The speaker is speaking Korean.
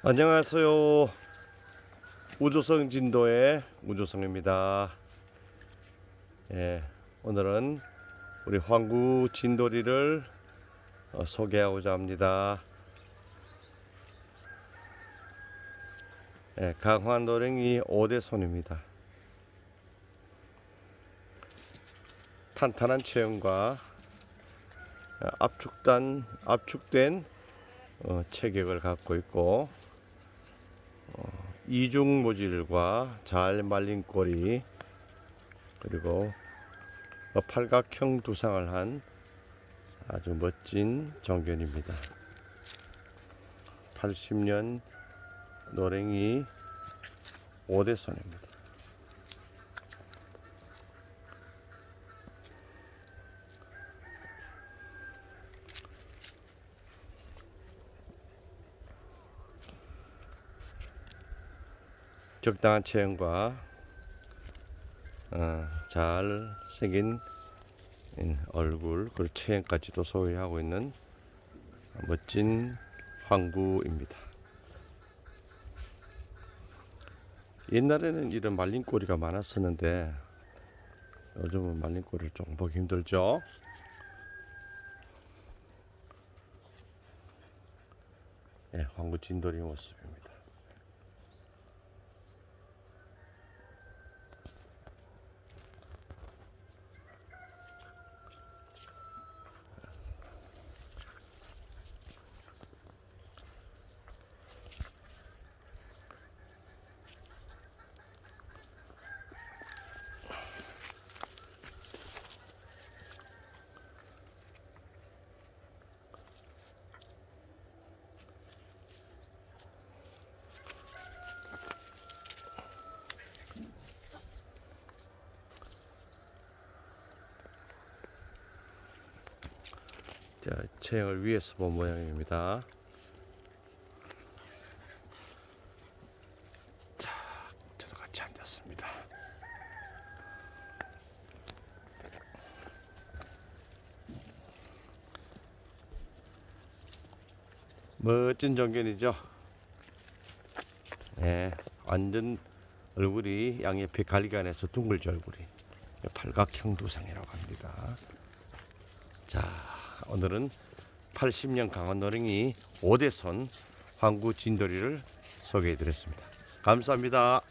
안녕하세요. 우조성 진도의 우조성입니다. 예, 오늘은 우리 황구 진도리를 어, 소개하고자 합니다. 예, 강화 노랭이 5대손입니다. 탄탄한 체형과 어, 압축단 압축된 어, 체격을 갖고 있고 어, 이중 모질과 잘 말린 꼬리 그리고 어, 팔각형 두상을 한 아주 멋진 정견입니다. 80년 노랭이 5대선입니다. 적당한 체형과 어, 잘 생긴 음, 얼굴 그리고 체형까지도 소유하고 있는 멋진 황구입니다. 옛날에는 이런 말린 꼬리가 많았었는데 요즘은 말린 꼬리를 조금 보기 힘들죠. 예, 황구 진돌이 모습입니다. 자, 체형을 위에서 본 모양입니다. 자, 저도 같이 앉았습니다. 멋진 정견이죠. 네, 완전 얼굴이 양옆에 갈기안에서 둥글지 얼굴이 팔각형 두상이라고 합니다. 자, 오늘은 80년 강원 노랭이 5대선 황구 진돌이를 소개해 드렸습니다. 감사합니다.